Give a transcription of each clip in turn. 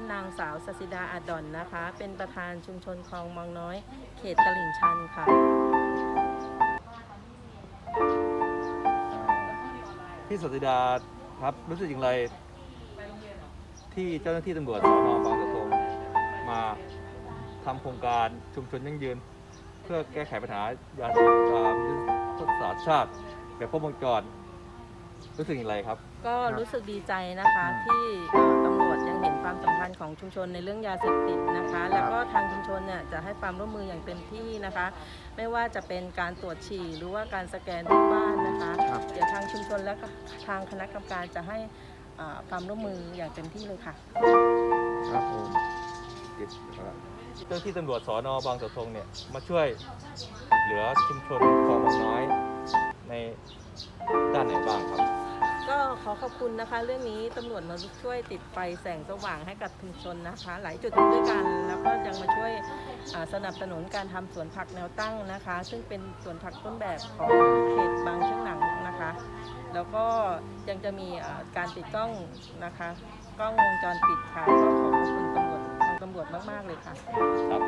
ฉันนางสาวสสิดาอาดอนนะคะ เป็นประธานชุมชนคลองมองน้อย เขตตลิ่งชันค่ะ พี่สติดาครับรู้สึกอย่างไร ที่เจ้าหน้าที่ตำรวจสอนอบางกระทงมาทำโครงการชุมชนยั่งยืน เพื่อแก้ไขปัญหายาเสพติดตามยุทธศาสตร์ชาติแบบครบวงจรรู้สึกอย่างไรครับ ก็รู้สึกดีใจนะคะที่เอ่อต ความสำคัญของชุมชนในเรื่องยาเสพติดนะคะ แล้วก็ทางชุมชนเนี่ยจะให้ความร่วมมืออย่างเต็มที่นะคะ ไม่ว่าจะเป็นการตรวจฉี่หรือว่าการสแกนทุกบ้านนะคะครับเดี๋ยวทางชุมชนและก็ทางคณะกรรมการจะให้อ่าความร่วมมืออย่างเต็มที่เลยค่ะ ครับผมเจ้าหน้าที่ตำรวจสอนอบางกระทงเนี่ยมาช่วยเหลือชุมชนคลองบางน้อยในด้านไหนบ้างครับก็ข อขอบคุณนะคะ เรื่องนี้ตำรวจมาช่วยติดไฟแสงสว่างให้กับชุมชนนะคะ หลายจุดด้วยกัน แล้วก็ยังมาช่วยสนับสนุนการทำสวนผักแนวตั้งนะคะ ซึ่งเป็นสวนผักต้นแบบของเขตบางช่างหนังนะคะ แล้วก็ยังจะมีการติดกล้องนะคะ กล้องวงจรปิดค่ะก็ขอขอบคุณตำรวจทางตำรวจมากๆเลยค่ะครับ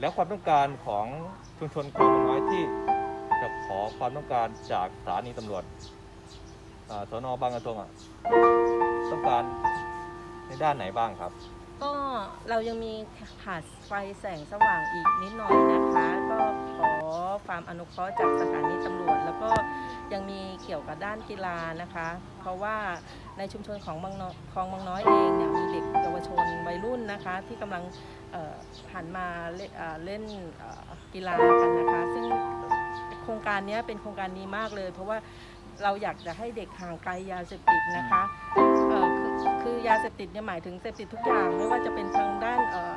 แล้วความต้องการของชุมชนคลองบางน้อยที่ จะขอความต้องการจากสถานีตำรวจสนบางกระทงอะต้องการในด้านไหนบ้างครับ ก็เรายังมีขาดไฟแสงสว่างอีกนิดหน่อยนะคะ ก็ขอความอนุเคราะห์จากสถานีตำรวจ แล้วก็ยังมีเกี่ยวกับด้านกีฬานะคะ เพราะว่าในชุมชนของบางคลองบางน้อยเองเนี่ยมีเด็กเยาวชนวัยรุ่นนะคะ ที่กำลังเอ่อหันมาเล่นกีฬากันนะคะ ซึ่ง ครงการเนี้ยเป็นโครงการดีมากเลย เพราะว่าเราอยากจะให้เด็กห่างไกลยาเสพติดนะคะเอ่อคือคือยาเสพติดเนี่ยหมายถึงเสพติดทุกอย่างไม่ว่าจะเป็นทางด้านเอ่อ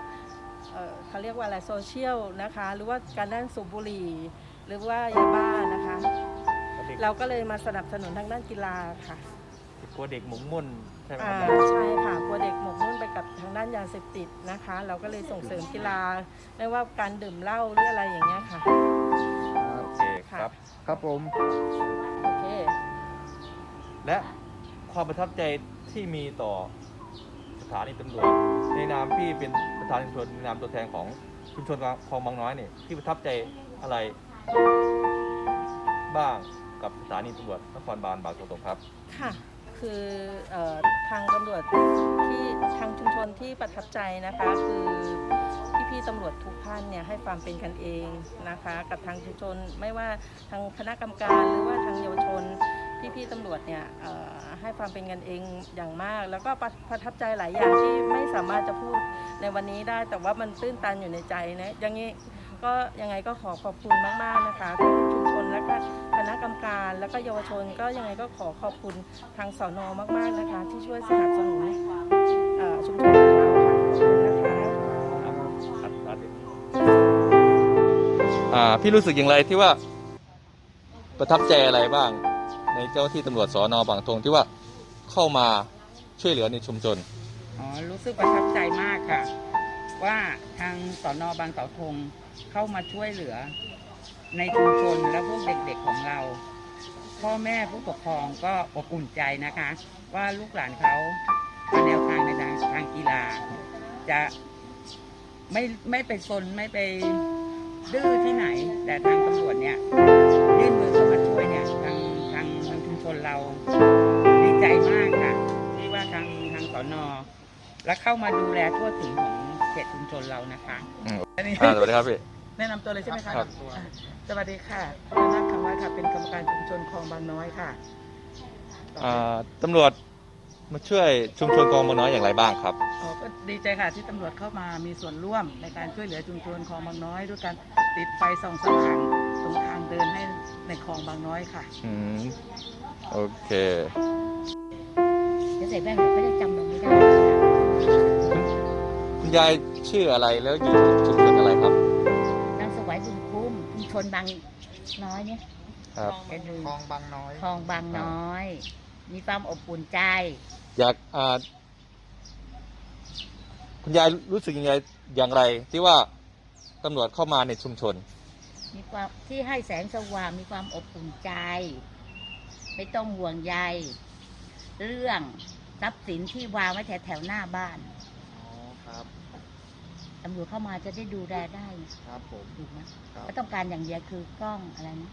เอ่อเขาเรียกว่าอะไรโซเชียลนะคะ หรือว่าการด้านสูบบุหรี่ หรือว่ายาบ้านะคะ เราก็เลยมาสนับสนุนทางด้านกีฬาค่ะกลัวเด็กหมกมุ่นใช่ไหมคอ่ารับใช่ค่ะกลัวเด็กหมกมุ่นไปกับทางด้านยาเสพติดนะคะ เราก็เลยส่งเสริมกีฬาไม่ว่าการดื่มเหล้าหรืออะไรอย่างเงี้ยค่ะ โอเคครับ ครับผม โอเค และความประทับใจที่มีต่อสถานีตำรวจ ในนามพี่เป็นประธานชุมชนในนามตัวแทนของชุมชนคลองบางน้อยเนี่ยที่ประทับใจอะไรบ้างกับสถานีตำรวจนครบาลบางกระทงครับ ค่ะ คือเอ่อทางตำรวจที่ทางชุมชนที่ประทับใจนะคะ คือ พี่ๆตำรวจทุกท่านเนี่ยให้ความเป็นกันเองนะคะ กับทางชุมชนไม่ว่าทางคณะกรรมการหรือว่าทางเยาวชน พี่ๆตำรวจเนี่ยให้ความเป็นกันเองอย่างมาก แล้วก็ประประทับใจหลายอย่างที่ไม่สามารถจะพูดในวันนี้ได้ แต่ว่ามันตื้นตันอยู่ในใจนะอย่างนี้ก็ยังไงก็ขอขอบคุณมากๆนะคะทั้งชุมชนและก็คณะกรรมการแล้วก็เยาวชนก็ยังไงก็ขอขอบคุณทางสอนอมากๆนะคะ ที่ช่วยสนับสนุน พี่รู้สึกอย่างไรที่ว่าประทับใจอะไรบ้าง ในเจ้าที่ตำรวจสอนอบางทงที่ว่าเข้ามาช่วยเหลือในชุมชน อ๋อ รู้สึกประทับใจมากค่ะ ว่าทางสอนอบางเสาธงเข้ามาช่วยเหลือ ในชุมชนและพวกเด็กๆของเรา พ่อแม่ผู้ปกครองก็อบอุ่นใจนะคะ ว่าลูกหลานเขามาแนวทางในทางทางกีฬา จะไม่ไม่ไปซนไม่ไป ดื้อที่ไหน แต่ทางตำรวจเนี่ยยื่นมือเข้ามาช่วยเนี่ยทางทางทางชุมชนเราดีใจมากค่ะ ที่ว่าทางทางสอนอและเข้ามาดูแลทั่วถึงของเขตชุมชนเรานะคะอืมอันนี้อ่าสวัสดีครับพี่ แนะนำตัวเลยใช่ไหมคะครับ อ่าสวัสดีค่ะนนัทคำไว้ค่ะเป็นกรรมการชุมชนคลองบางน้อยค่ะ อ่าตำรวจ มาช่วยชุมชนกองบางน้อยอย่างไรบ้างครับ อ๋อก็ดีใจค่ะที่ตำรวจเข้ามามีส่วนร่วมในการช่วยเหลือชุมชนคลองบางน้อย ด้วยการติดไฟส่องสว่างตรงทางเดินให้ในคลองบางน้อยค่ะ อืม โอเค จะใส่แว่นเดี๋ยวก็จะจำมันไม่ได้คุณคุณยายชื่ออะไรแล้วอยู่ชุมชนอะไรครับ นางสวัยบุญคุ้มชุมชนบางน้อยเนี่ยครับจะดูคลองบางน้อย คลองบางน้อย มีความอบอุ่นใจ อยากอ่าคุณยายรู้สึกยังไงอย่างไร ที่ว่าตำรวจเข้ามาในชุมชน มีความที่ให้แสงสว่างมีความอบอุ่นใจ ไม่ต้องห่วงใยเรื่องทรัพย์สินที่วางไว้แถวแถวๆหน้าบ้านอ๋อครับตำรวจเข้ามาจะได้ดูแลได้ครับผมถูกไหมครับก็ต้องการอย่างเดียวคือกล้องอะไรนะ